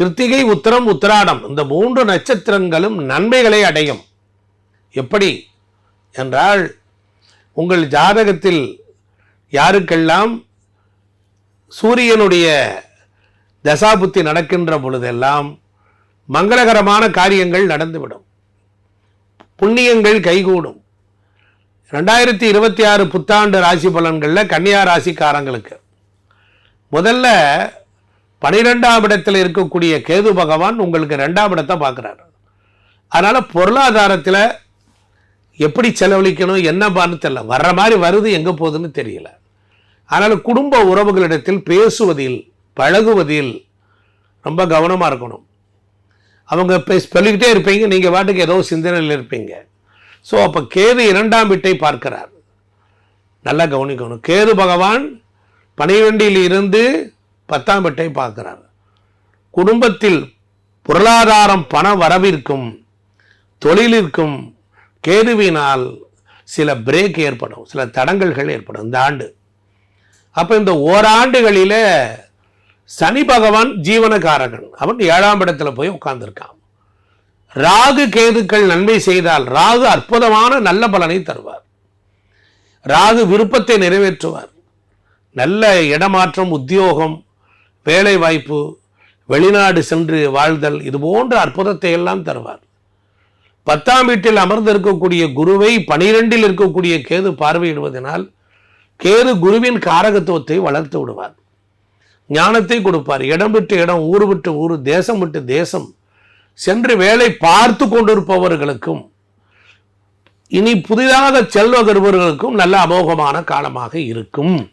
கிருத்திகை உத்தரம் உத்திராடம். இந்த மூன்று நட்சத்திரங்களும் நன்மைகளை அடையும். எப்படி என்றால் உங்கள் ஜாதகத்தில் யாருக்கெல்லாம் சூரியனுடைய தசாபுத்தி நடக்கின்ற பொழுதெல்லாம் மங்களகரமான காரியங்கள் நடந்துவிடும். புண்ணியங்கள் கைகூடும். ரெண்டாயிரத்தி இருபத்தி ஆறு புத்தாண்டு ராசி பலன்களில் கன்னியா ராசிக்காரங்களுக்கு முதல்ல பனிரெண்டாம் இடத்தில் இருக்கக்கூடிய கேது பகவான் உங்களுக்கு ரெண்டாம் இடத்தை பார்க்குறாரு. அதனால் பொருளாதாரத்தில் எப்படி செலவழிக்கணும் என்னப்பான்னு தெரியல. வர்ற மாதிரி வருது எங்கே போகுதுன்னு தெரியல. அதனால் குடும்ப உறவுகளிடத்தில் பேசுவதில் பழகுவதில் ரொம்ப கவனமாக இருக்கணும். அவங்க சொல்லிக்கிட்டே இருப்பீங்க நீங்கள் பாட்டுக்கு ஏதோ சிந்தனையில் இருப்பீங்க. ஸோ அப்போ கேது இரண்டாம் வீட்டை பார்க்கிறார். நல்லா கவனிக்கணும். கேது பகவான் பனிரெண்டில் இருந்து பத்தாம் வீட்டை பார்க்கிறார். குடும்பத்தில் பொருளாதாரம் பண வரவிற்கும் தொழிலிற்கும் கேதுவினால் சில பிரேக் ஏற்படும் சில தடங்கல்கள் ஏற்படும் இந்த ஆண்டு. அப்போ இந்த ஓராண்டுகளில் சனி பகவான் ஜீவனகாரகன் அவன் ஏழாம் இடத்துல போய் உட்கார்ந்துருக்கான். ராகு கேதுக்கள் நன்மை செய்தால் ராகு அற்புதமான நல்ல பலனை தருவார். ராகு விருப்பத்தை நிறைவேற்றுவார். நல்ல இடமாற்றம் உத்தியோகம் வேலை வாய்ப்பு வெளிநாடு சென்று வாழ்தல் இது போன்ற அற்புதத்தை எல்லாம் தருவார். பத்தாம் வீட்டில் அமர்ந்திருக்கக்கூடிய குருவை பனிரெண்டில் இருக்கக்கூடிய கேது பார்வையிடுவதனால் கேது குருவின் காரகத்துவத்தை வளர்த்து விடுவார். ஞானத்தை கொடுப்பார். இடம் விட்டு இடம் ஊர் விட்டு ஊர் தேசம் விட்டு தேசம் சென்று வேலை பார்த்து கொண்டிருப்பவர்களுக்கும் இனி புதிதாக செல்வ வருபவர்களுக்கும் நல்ல அமோகமான காலமாக இருக்கும்.